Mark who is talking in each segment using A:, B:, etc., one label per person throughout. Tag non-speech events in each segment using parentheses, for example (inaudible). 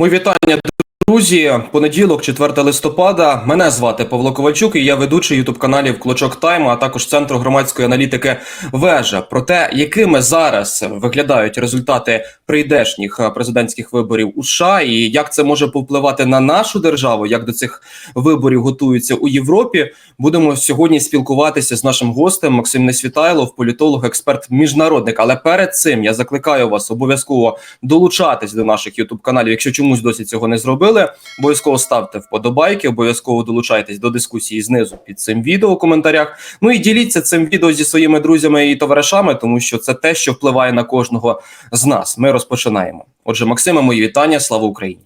A: Мої вітання, друзі. Понеділок, 4 листопада. Мене звати Павло Ковальчук, і я ведучий ютуб каналів Клочок Тайм, а також центру громадської аналітики Вежа. Про те, якими зараз виглядають результати прийдешніх е, президентських виборів у США, і як це може повпливати на нашу державу, як до цих виборів готуються у Європі. Будемо сьогодні спілкуватися з нашим гостем Максим Несвітайлов, політолог, експерт, міжнародник. Але перед цим я закликаю вас обов'язково долучатись до наших ютуб каналів. Якщо чомусь досі цього не зробили, обов'язково ставте вподобайки, обов'язково долучайтесь до дискусії знизу під цим відео у коментарях. Ну і діліться цим відео зі своїми друзями і товаришами, тому що це те, що впливає на кожного з нас. Ми розпочинаємо. Отже, Максиме, мої вітання. Слава Україні!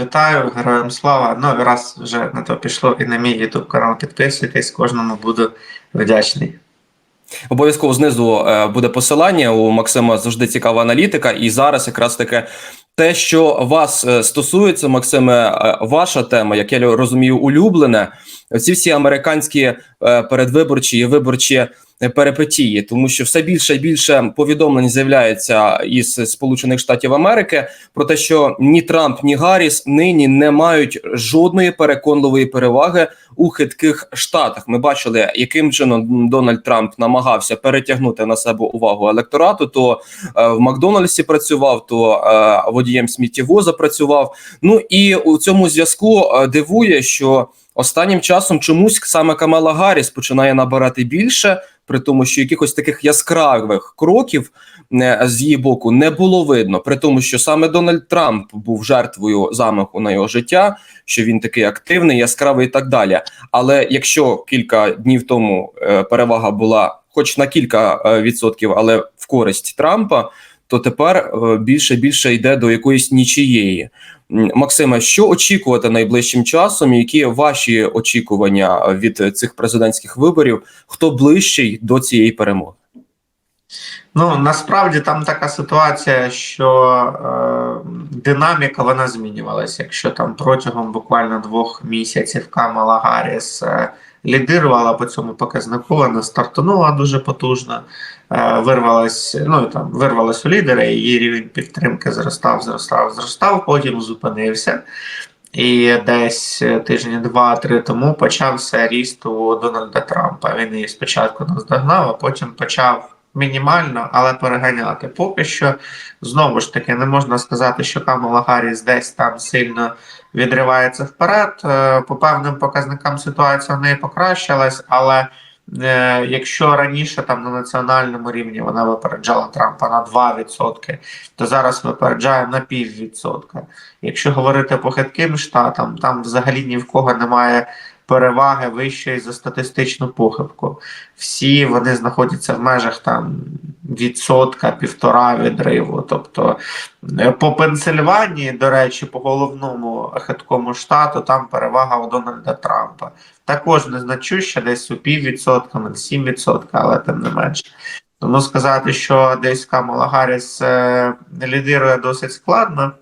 B: Вітаю, героям слава. Ну раз вже на то пішло і на мій YouTube канал підписуйтесь, кожному буду вдячний.
A: Обов'язково знизу е, буде посилання. У Максима завжди цікава аналітика, і зараз якраз таке те, що вас е, стосується, Максиме, е, ваша тема, як я розумію, улюблене. Ці всі американські передвиборчі і виборчі перипетії, тому що все більше і більше повідомлень з'являється із Сполучених Штатів Америки про те, що ні Трамп, ні Гарріс нині не мають жодної переконливої переваги у хитких штатах. Ми бачили, яким чином Дональд Трамп намагався перетягнути на себе увагу електорату. То е, в Макдональдсі працював, то е, водієм сміттєвоза працював. Ну і у цьому зв'язку е, дивує, що останнім часом чомусь саме Камала Гарріс починає набирати більше, при тому, що якихось таких яскравих кроків е, з її боку не було видно, при тому, що саме Дональд Трамп був жертвою замаху на його життя, що він такий активний, яскравий і так далі. Але якщо кілька днів тому е, перевага була, хоч на кілька е, відсотків, але в користь Трампа, то тепер е, більше більше йде до якоїсь нічиєї. Максиме, що очікувати найближчим часом? Які ваші очікування від цих президентських виборів? Хто ближчий до цієї перемоги?
B: Ну насправді там така ситуація, що е, динаміка вона змінювалася. Якщо там протягом буквально двох місяців Камала Гарріс е, лідирувала по цьому показнику, вона стартанула дуже потужно, е, вирвалась, ну там вирвалась у лідери, її рівень підтримки зростав, зростав, зростав, потім зупинився. І десь тижні два-три тому почався ріст у Дональда Трампа. Він її спочатку наздогнав, а потім почав мінімально, але переганяти. Поки що знову ж таки не можна сказати, що Камала Гарріс десь там сильно відривається вперед. Е, По певним показникам ситуація в неї покращилась, але е, якщо раніше там на національному рівні вона випереджала Трампа на 2%, то зараз випереджає на піввідсотка. Якщо говорити по хитким штатам, там взагалі ні в кого немає переваги вищої за статистичну похибку. Всі вони знаходяться в межах там відсотка, півтора відриву. Тобто е, по Пенсильванії, до речі, по головному хиткому штату, там перевага у Дональда Трампа. Також незначуща, десь у піввідсотка, на 7%, але тим не менше. Тому сказати, що десь Камала Гарріс е, лідирує досить складно.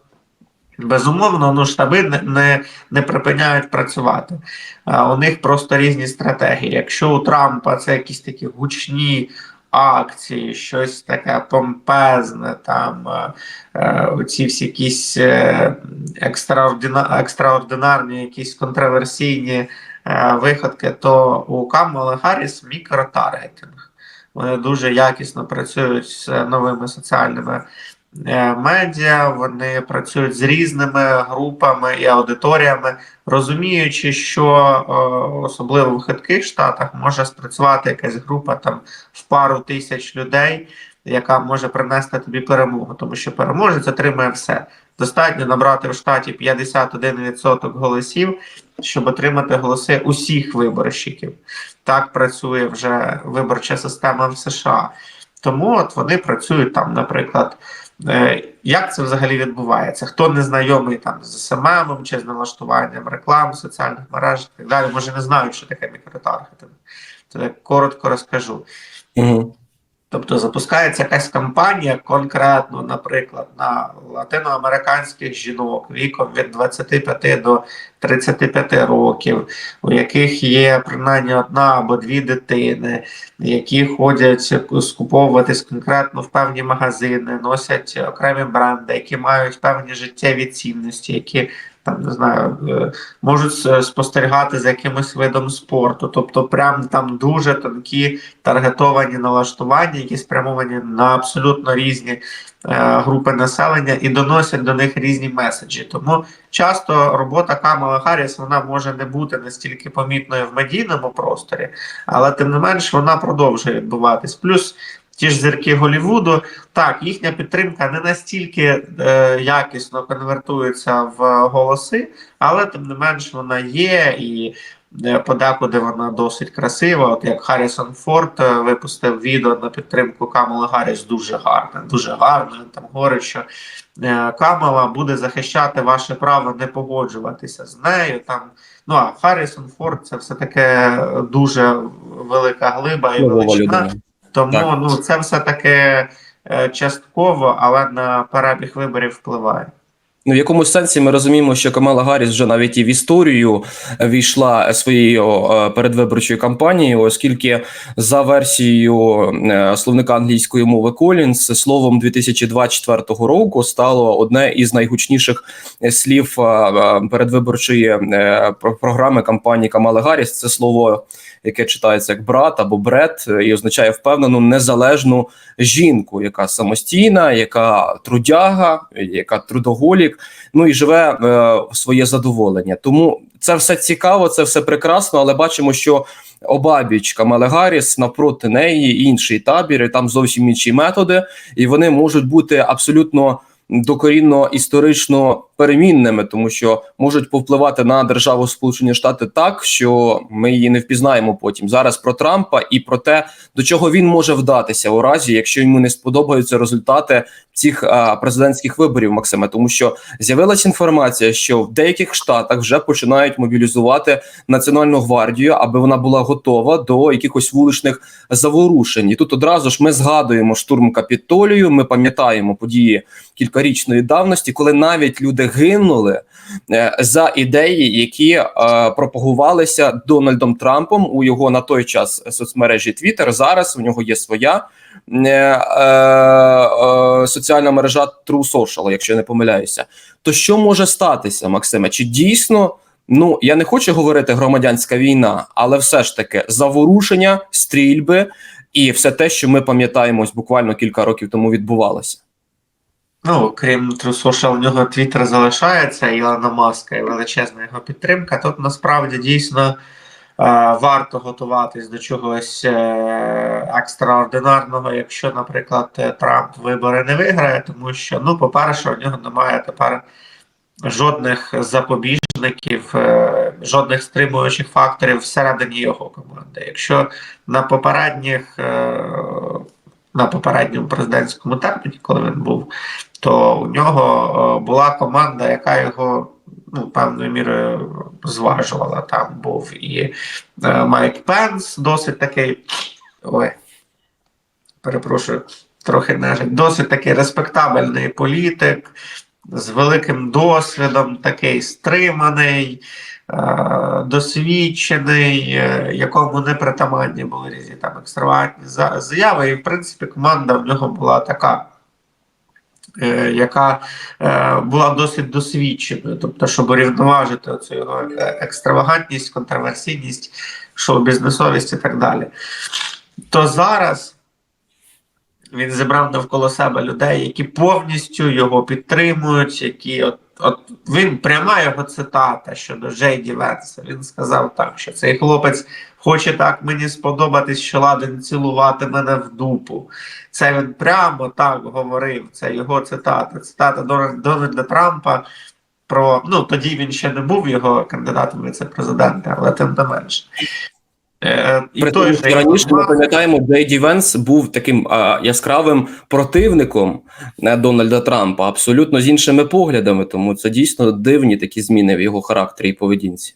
B: Безумовно, ну штаби не, не, не припиняють працювати. А, у них просто різні стратегії. Якщо у Трампа це якісь такі гучні акції, щось таке помпезне, там е, ці всі якісь е, екстраордина, екстраординарні, якісь контроверсійні е, виходки, то у Камали Гарріс мікротаргетинг. Вони дуже якісно працюють з новими соціальними медіа, вони працюють з різними групами і аудиторіями, розуміючи, що е, особливо в хитких штатах може спрацювати якась група там в пару тисяч людей, яка може принести тобі перемогу, тому що переможець отримує все. Достатньо набрати в штаті 51% голосів, щоб отримати голоси усіх виборщиків. Так працює вже виборча система в США. Тому от вони працюють там, наприклад. Е, Як це взагалі відбувається? Хто не знайомий там з СММ чи з налаштуванням реклам соціальних мереж і так далі, може не знають, що таке мікротаргетинг. То я коротко розкажу.
A: Угу.
B: Тобто запускається якась кампанія конкретно, наприклад, на латиноамериканських жінок віком від 25 до 35 років, у яких є принаймні одна або дві дитини, які ходять скуповуватись конкретно в певні магазини, носять окремі бренди, які мають певні життєві цінності, які там не знаю, е, можуть е, спостерігати за якимось видом спорту, тобто, прям там дуже тонкі таргетовані налаштування, які спрямовані на абсолютно різні е, групи населення і доносять до них різні меседжі. Тому часто робота Камала Харріс вона може не бути настільки помітною в медійному просторі, але тим не менш вона продовжує відбуватись. Плюс ті ж зірки Голівуду, так, їхня підтримка не настільки е, якісно конвертується в голоси, але тим не менш вона є і. е, Подекуди вона досить красива. От як Харрісон Форд е, випустив відео на підтримку Камали Гарріс дуже гарне, дуже гарне. Там говорить, що е, Камала буде захищати ваше право не погоджуватися з нею. Там ну а Харрісон Форд це все таки дуже велика глиба і величина. Тому
A: Так.
B: ну це все таки е, частково, але на перебіг виборів впливає.
A: Ну, в якомусь сенсі ми розуміємо, що Камала Гарріс вже навіть і в історію війшла своєю е, передвиборчою кампанією, оскільки за версією е, словника англійської мови Колінс словом 2024 року стало одне із найгучніших слів передвиборчої про- програми кампанії Камали Гарріс. Це слово, яке читається як брат або бред, і означає впевнену незалежну жінку, яка самостійна, яка трудяга, яка трудоголік, ну і живе е, своє задоволення. Тому це все цікаво, це все прекрасно, але бачимо, що обабіч Камали Гарріс навпроти неї інший табір, і там зовсім інші методи, і вони можуть бути абсолютно докорінно історично перемінними, тому що можуть повпливати на державу Сполучені Штати так, що ми її не впізнаємо потім. Зараз про Трампа і про те, до чого він може вдатися у разі, якщо йому не сподобаються результати цих а, президентських виборів, Максиме, тому що з'явилася інформація, що в деяких штатах вже починають мобілізувати національну гвардію, аби вона була готова до якихось вуличних заворушень. І тут одразу ж ми згадуємо штурм Капітолію. Ми пам'ятаємо події кількарічної давності, коли навіть люди гинули е, за ідеї, які е, пропагувалися Дональдом Трампом у його на той час соцмережі Twitter. Зараз у нього є своя е, соціальна мережа True Social, якщо я не помиляюся. То що може статися, Максиме? Чи дійсно? Ну я не хочу говорити громадянська війна, але все ж таки заворушення, стрільби і все те, що ми пам'ятаємо, буквально кілька років тому відбувалося.
B: Ну, крім Social, у нього Твіттер залишається, Ілона Маска і величезна його підтримка. Тут насправді дійсно е, варто готуватись до чогось е, екстраординарного, якщо, наприклад, Трамп вибори не виграє, тому що, ну, по-перше, у нього немає тепер жодних запобіжників, е, жодних стримуючих факторів всередині його команди. Якщо на попередніх. На попередньому президентському терміні, коли він був, то у нього е, була команда, яка його ну, певною мірою зважувала. Там був і е, Майк Пенс, досить такий. Ой, перепрошую, трохи нежить, досить такий респектабельний політик з великим досвідом, такий стриманий. Досвідчений, е, якому не притаманні були різні там екстравагантні заяви, і в принципі команда в нього була така е, яка е, була досить досвідченою, тобто, щоб урівноважити цю його е, екстравагантність, контроверсійність, шоу-бізнесовість і так далі. То зараз він зібрав навколо себе людей, які повністю його підтримують, які от, от він пряма його цитата щодо Джейді Венса. Він сказав так, що цей хлопець хоче так мені сподобатись, що ладен цілувати мене в дупу. Це він прямо так говорив. Це його цитата. Цитата Дональда Трампа. Про ну тоді він ще не був його кандидатом віце-президента, але тим не менш. Е, і
A: При
B: той
A: що раніше ми пам'ятаємо, Джей Ді Венс був таким а, яскравим противником е, Дональда Трампа, абсолютно з іншими поглядами. Тому це дійсно дивні такі зміни в його характері і поведінці.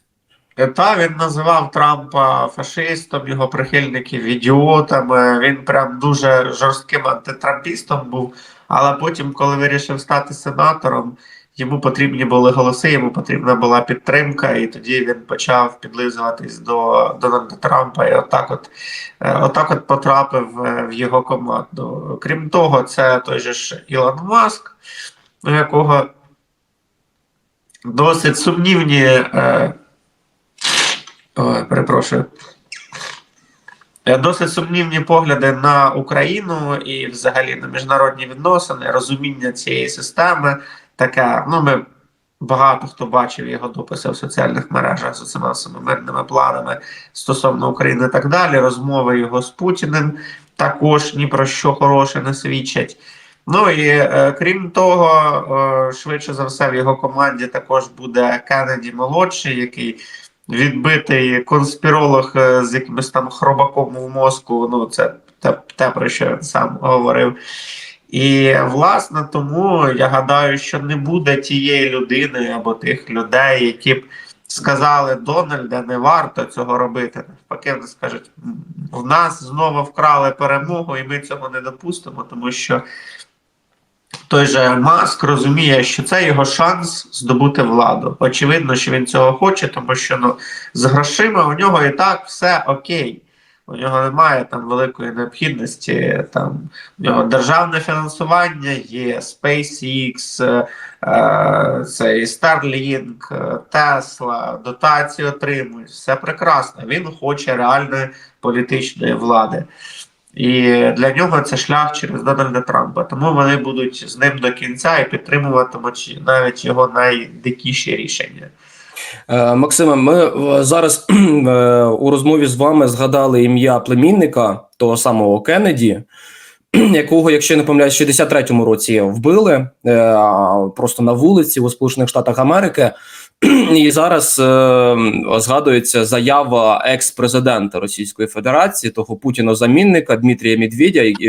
B: Е, Та він називав Трампа фашистом, його прихильників ідіотами. Він прям дуже жорстким антитрампістом був. Але потім, коли вирішив стати сенатором, йому потрібні були голоси, йому потрібна була підтримка, і тоді він почав підлизуватись до Дональда Трампа. І отак, от е, отак от потрапив е, в його команду. Крім того, це той же ж Ілон Маск, у якого досить сумнівні. Е, Ой, перепрошую. Досить сумнівні погляди на Україну і взагалі на міжнародні відносини, розуміння цієї системи. Таке, ну ми багато хто бачив його дописи в соціальних мережах з цими мирними планами стосовно України і так далі. Розмови його з Путіним також ні про що хороше не свідчать. Ну і е, крім того, е, швидше за все, в його команді також буде Кеннеді молодший, який відбитий конспіролог е, з якимось там хробаком в мозку. Ну, це те, те, про що він сам говорив. І власне тому я гадаю, що не буде тієї людини або тих людей, які б сказали Дональда, не варто цього робити. Навпаки, вони скажуть, в нас знову вкрали перемогу, і ми цього не допустимо, тому що той же Маск розуміє, що це його шанс здобути владу. Очевидно, що він цього хоче, тому що ну, з грошима у нього і так все окей. У нього немає там великої необхідності. Там у нього державне фінансування є SpaceX, е, е, цей Starlink, е, Tesla, дотації отримують. Все прекрасно. Він хоче реальної політичної влади. І для нього це шлях через Дональда Трампа. Тому вони будуть з ним до кінця і підтримуватимуть навіть його найдикіші рішення.
A: Е, Максиме, ми е, зараз (clears throat) е, у розмові з вами згадали ім'я племінника того самого Кеннеді, (clears throat) якого, якщо не помиляюсь, в 63-му році вбили просто на вулиці у Сполучених Штатах Америки. (clears throat) І зараз згадується заява екс-президента Російської Федерації, того Путіна-замінника Дмитрія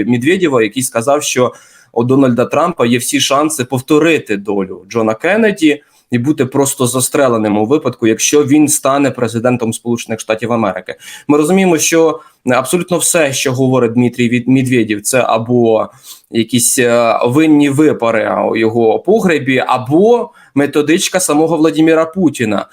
A: Медведєва, який сказав, що у Дональда Трампа є всі шанси повторити долю Джона Кеннеді і бути просто застреленим у випадку, якщо він стане президентом Сполучених Штатів Америки. Ми розуміємо, що абсолютно все, що говорить Дмитрій Від- Медведєв, це або якісь е, винні випари у його погребі, або методичка самого Владіміра Путіна.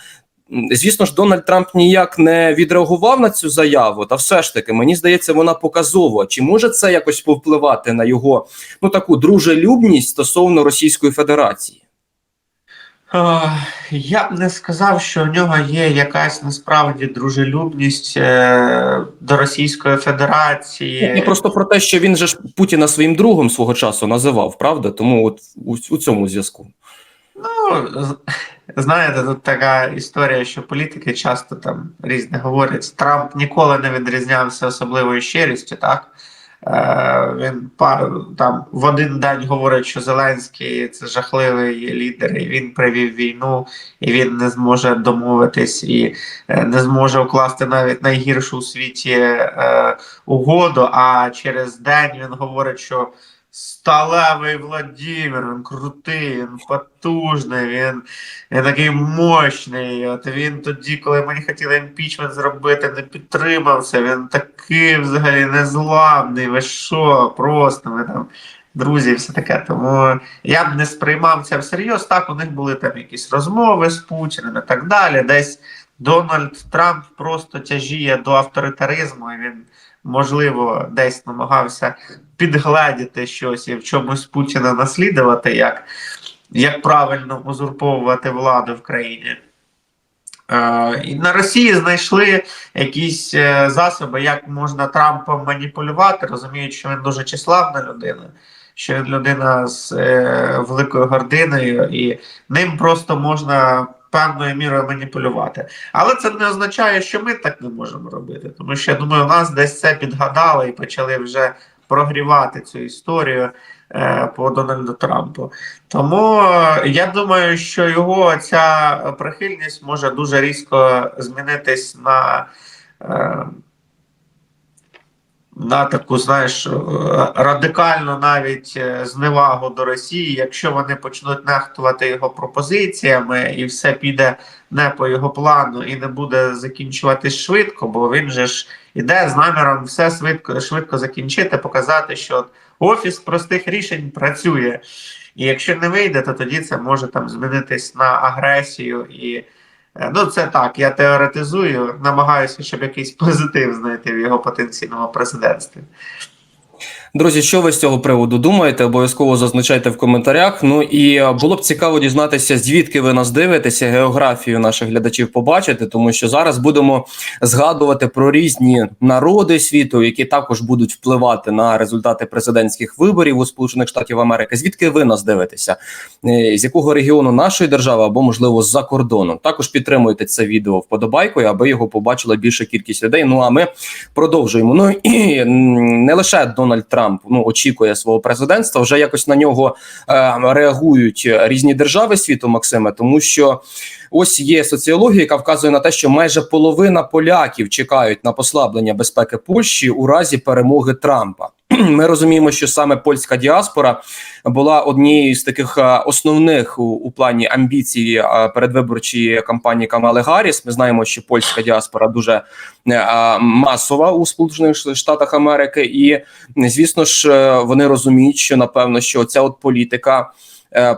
A: Звісно ж, Дональд Трамп ніяк не відреагував на цю заяву, та все ж таки, мені здається, вона показова. Чи може це якось повпливати на його ну таку дружелюбність стосовно Російської Федерації?
B: Е, Я б не сказав, що в нього є якась насправді дружелюбність е, до Російської Федерації.
A: І просто про те, що він же ж Путіна своїм другом свого часу називав, правда? Тому от у, у цьому зв'язку.
B: Ну, знаєте, тут така історія, що політики часто там різне говорять. Трамп ніколи не відрізнявся особливою щирістю, так? Е, він пар, там в один день говорить, що Зеленський це жахливий лідер, і він привів війну, і він не зможе домовитись, і е, не зможе укласти навіть найгіршу у світі е, угоду. А через день він говорить, що сталевий Владимир, він крутий, він потужний, він, він такий мощний. От він тоді, коли мені хотіли імпічмент зробити, не підтримав це. Він такий взагалі незламний. Ви що? Просто ми там. Друзі, і все таке. Тому я б не сприймав це всерйоз. Так, у них були там якісь розмови з Путіним і так далі. Десь Дональд Трамп просто тяжіє до авторитаризму, і він, можливо, десь намагався підгледіти щось і в чомусь Путіна наслідувати, як, як правильно узурповувати владу в країні. Е, і на Росії знайшли якісь е, засоби, як можна Трампом маніпулювати, розуміють, що він дуже числавна людина, що він людина з е, великою гординою, і ним просто можна певною мірою маніпулювати. Але це не означає, що ми так не можемо робити. Тому що я думаю, у нас десь це підгадали і почали вже прогрівати цю історію е, по Дональду Трампу. Тому е, я думаю, що його ця прихильність може дуже різко змінитись на, е, на таку, знаєш, е, радикальну навіть е, зневагу до Росії, якщо вони почнуть нехтувати його пропозиціями, і все піде не по його плану і не буде закінчуватись швидко, бо він же ж іде з наміром все швидко, швидко закінчити, показати, що офіс простих рішень працює. І якщо не вийде, то тоді це може там змінитись на агресію і. Е, Ну, це так, я теоретизую, намагаюся, щоб якийсь позитив знайти в його потенційному президентстві.
A: Друзі, що ви з цього приводу думаєте? Обов'язково зазначайте в коментарях. Ну і е, було б цікаво дізнатися, звідки ви нас дивитеся, географію наших глядачів побачити, тому що зараз будемо згадувати про різні народи світу, які також будуть впливати на результати президентських виборів у Сполучених Штатів Америки. Звідки ви нас дивитеся? Е, З якого регіону нашої держави або можливо з-за кордону? Також підтримуйте це відео вподобайкою, аби його побачила більша кількість людей. Ну а ми продовжуємо. Ну і не лише Дональд Трамп ну очікує свого президентства. Вже якось на нього е, реагують різні держави світу, Максиме, тому що ось є соціологія, яка вказує на те, що майже половина поляків чекають на послаблення безпеки Польщі у разі перемоги Трампа. (clears throat) Ми розуміємо, що саме польська діаспора була однією з таких е, основних у, у плані амбіцій е, передвиборчої кампанії Камали Гарріс. Ми знаємо, що польська діаспора дуже е, масова у Сполучених Штатах Америки, і звісно ж вони розуміють, що напевно, що ця от політика.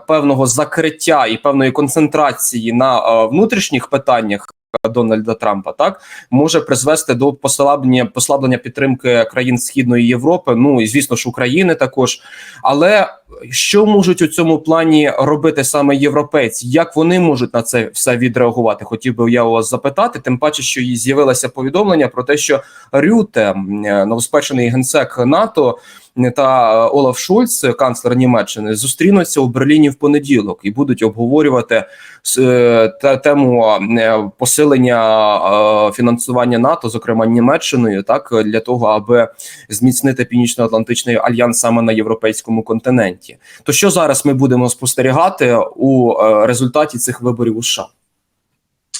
A: Певного закриття і певної концентрації на внутрішніх питаннях Дональда Трампа так може призвести до послаблення послаблення підтримки країн Східної Європи. Ну і звісно ж України також. Але що можуть у цьому плані робити саме європейці? Як вони можуть на це все відреагувати? Хотів би я у вас запитати. Тим паче, що з'явилося повідомлення про те, що Рюте, е, новоспечений генсек НАТО. Та е, Олаф Шольц, канцлер Німеччини, зустрінуться у Берліні в понеділок і будуть обговорювати е, тему е, посилення е, фінансування НАТО, зокрема Німеччиною, так для того, аби зміцнити північно-атлантичний альянс саме на європейському континенті. То що зараз ми будемо спостерігати у е, результаті цих виборів у США?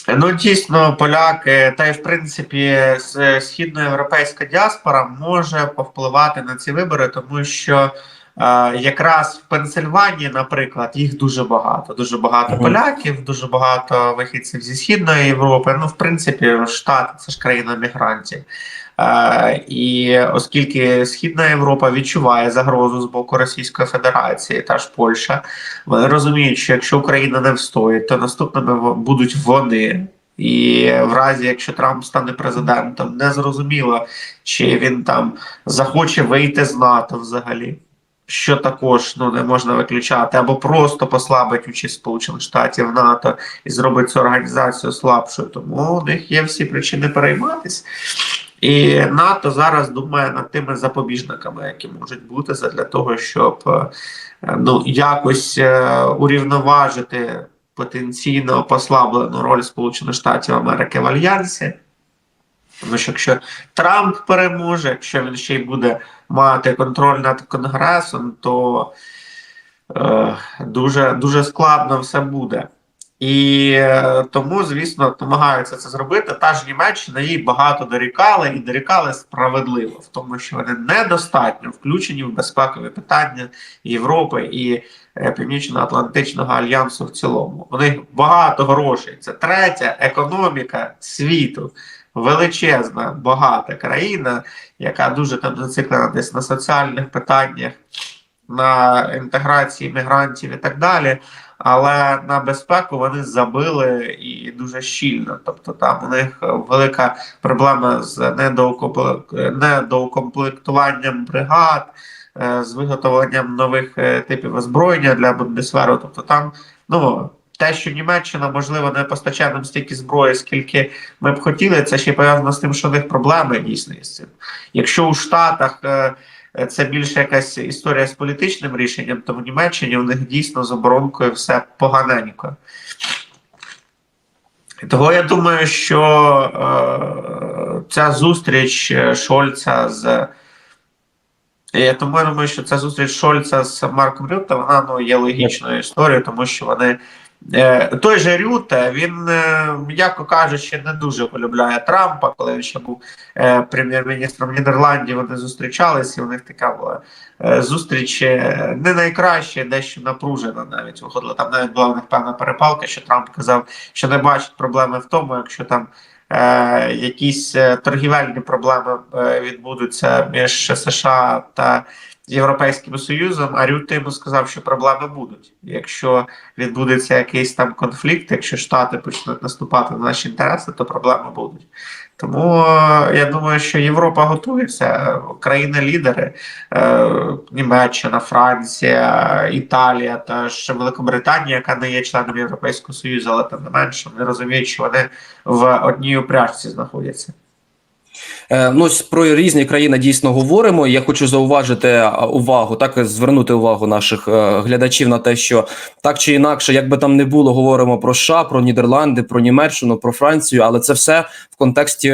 B: Ну, дійсно, поляки, та й в принципі східноєвропейська діаспора може повпливати на ці вибори, тому що е, якраз в Пенсильванії, наприклад, їх дуже багато. Дуже багато поляків, дуже багато вихідців зі східної Європи. Ну, в принципі, Штати це ж країна мігрантів. Е, і оскільки Східна Європа відчуває загрозу з боку Російської Федерації, та ж Польща, вони розуміють, що якщо Україна не встоїть, то наступними будуть вони. І в разі, якщо Трамп стане президентом, не зрозуміло, чи він там захоче вийти з НАТО взагалі, що також ну не можна виключати, або просто послабить участь Сполучених Штатів НАТО і зробить цю організацію слабшою. Тому у них є всі причини перейматися. І НАТО зараз думає над тими запобіжниками, які можуть бути для того, щоб е, ну якось е, урівноважити потенційно послаблену роль Сполучених Штатів Америки в альянсі. Тому що якщо Трамп переможе, якщо він ще й буде мати контроль над Конгресом, то е, дуже, дуже складно все буде. І е, тому, звісно, намагаються це зробити. Та ж Німеччина їй багато дорікали і дорікали справедливо, в тому, що вони недостатньо включені в безпекові питання Європи і е, Північно-Атлантичного альянсу в цілому. У них багато грошей. Це третя економіка світу. Величезна, багата країна, яка дуже там зациклена десь на соціальних питаннях, на інтеграції мігрантів і так далі. Але на безпеку вони забили і дуже щільно. Тобто там у них велика проблема з недоукомплек- недоукомплектуванням бригад, е, з виготовленням нових е, типів озброєння для Бундесверу. Тобто там, ну. Те, що Німеччина, можливо, не постачає нам стільки зброї, скільки ми б хотіли, це ще пов'язано з тим, що в них проблеми дійсно з цим. Якщо у Штатах е, це більше якась історія з політичним рішенням, то в Німеччині у них дійсно з оборонкою все поганенько. Того я думаю, що е, ця зустріч е, Шольца з. Я тому я думаю, що ця зустріч Шольца з Марком Рютте, вона ну, є логічною історією, тому що вони Е, Той же Рюте, він, е, м'яко кажучи, не дуже полюбляє Трампа, коли він ще був е, прем'єр-міністром Нідерландів, вони зустрічалися, і у них така була е, зустріч е, не найкраща, дещо напружена навіть виходила. Там навіть була в них певна перепалка, що Трамп казав, що не бачить проблеми в тому, якщо там е, якісь е, торгівельні проблеми е, відбудуться між США та Європейським Союзом, а Рюте йому сказав, що проблеми будуть. Якщо відбудеться якийсь там конфлікт, якщо Штати почнуть наступати на наші інтереси, то проблеми будуть. Тому е, я думаю, що Європа готується, країни-лідери, е, Німеччина, Франція, Італія та ще Великобританія, яка не є членом Європейського Союзу, але тим не менше вони розуміють, що вони в одній упряжці знаходяться.
A: Е, Ну, про різні країни дійсно говоримо. Я хочу зауважити е, увагу, так звернути увагу наших е, глядачів на те, що так чи інакше, як би там не було, говоримо про США, про Нідерланди, про Німеччину, про Францію, але це все в контексті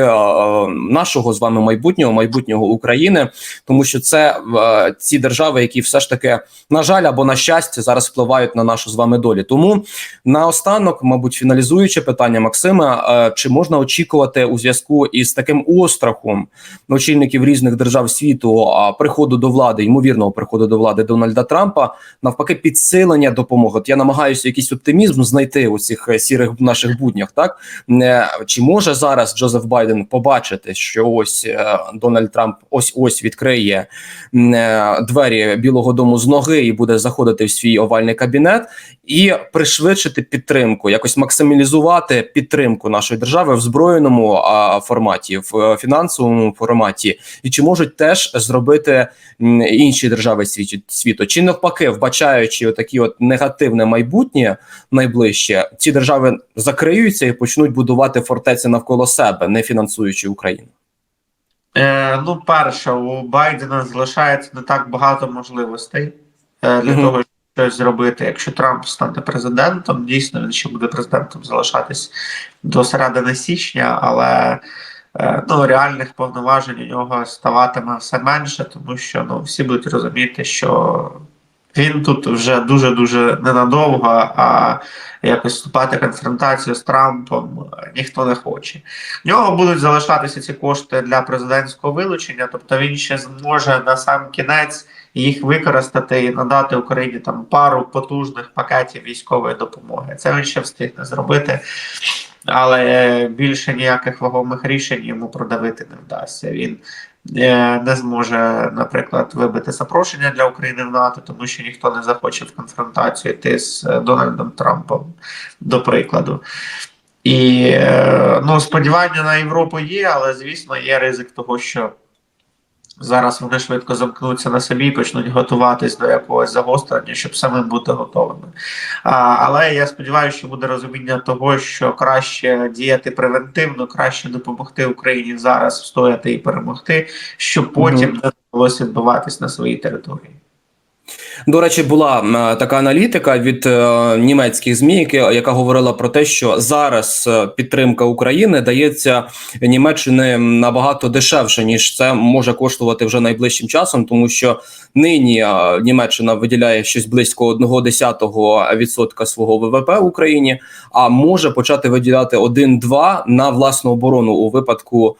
A: нашого з вами майбутнього, майбутнього України, тому що це ці держави, які все ж таки на жаль або на щастя зараз впливають на нашу з вами долі. Тому наостанок, мабуть, фіналізуючи питання Максима, чи можна очікувати у зв'язку із таким острахом очільників різних держав світу приходу до влади, ймовірного приходу до влади Дональда Трампа, навпаки, підсилення допомоги. От я намагаюся якийсь оптимізм знайти у цих е, сірих наших буднях. Так Е, чи може зараз Джозеф Байден побачити, що ось е, Дональд Трамп ось ось відкриє двері Білого Дому з ноги і буде заходити в свій овальний кабінет, і пришвидшити підтримку, якось максималізувати підтримку нашої держави в збройному форматі, в фінансовому форматі, і чи можуть теж зробити інші держави світу, світу, чи навпаки, вбачаючи отакі от негативне майбутнє найближче, ці держави закриються і почнуть будувати фортеці навколо себе, не фінансуючи Україну.
B: Е, ну, перше, у Байдена залишається не так багато можливостей е, для
A: Мгм.
B: того, щоб щось зробити. Якщо Трамп стане президентом, дійсно він ще буде президентом залишатись до середини січня, але ну, реальних повноважень у нього ставатиме все менше, тому що ну, всі будуть розуміти, що він тут вже дуже дуже ненадовго, а якось вступати в конфронтацію з Трампом е, ніхто не хоче. В нього будуть залишатися ці кошти для президентського вилучення, тобто він ще зможе на сам кінець їх використати і надати Україні там пару потужних пакетів військової допомоги. Це він ще встигне зробити. Але більше ніяких вагомих рішень йому продавити не вдасться. Він е, не зможе, наприклад, вибити запрошення для України в НАТО, тому що ніхто не захоче в конфронтацію йти з е, Дональдом Трампом, до прикладу. І е, ну, сподівання на Європу є, але звісно, є ризик того, що зараз вони швидко замкнуться на собі і почнуть готуватись до якогось загострення, щоб самим бути готовими. А, але я сподіваюся, що буде розуміння того, що краще діяти превентивно, краще допомогти Україні зараз встояти і перемогти, щоб потім не довелося відбуватись на своїй території.
A: До речі, була е, така аналітика від е, німецьких змі, яка, говорила про те, що зараз е, підтримка України дається Німеччини набагато дешевше ніж це може коштувати вже найближчим часом, тому що нині Німеччина виділяє щось близько 0,1% свого ВВП Україні, а може почати виділяти 1-2 на власну оборону у випадку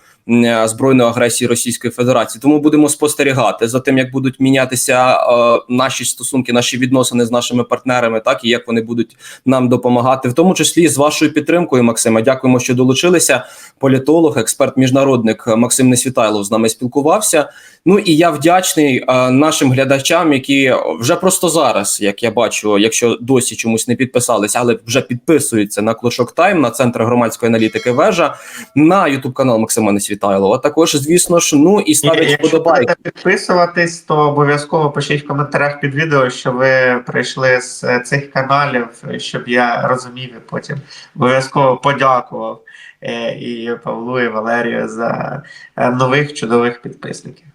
A: збройної агресії Російської Федерації. Тому будемо спостерігати за тим, як будуть мінятися е, наші стосунки, наші відносини з нашими партнерами, так і як вони будуть нам допомагати, в тому числі з вашою підтримкою, Максима. Дякуємо, що долучилися. Політолог, експерт, міжнародник Максим Несвітайлов з нами спілкувався. Ну і я вдячний е, нашим глядачам, які вже просто зараз, як я бачу, якщо досі чомусь не підписалися, але вже підписуються на Клошок Тайм, на центр громадської аналітики вежа, на Ютуб канал Максима Несвітайлова. Також, звісно ж, ну і ставлять
B: Якщо
A: вподобайки.
B: будете підписуватись, то обов'язково пишіть в коментарях під відео, що ви прийшли з е, цих каналів, щоб я розумів і потім обов'язково подякував е, і Павлу, і Валерію за е, нових чудових підписників.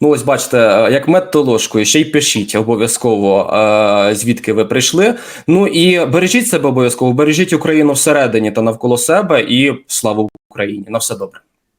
A: Ну, ось бачите, як мед то ложкою, ще й пишіть обов'язково, звідки ви прийшли. Ну і бережіть себе обов'язково, бережіть Україну всередині та навколо себе, і слава Україні! На все добре.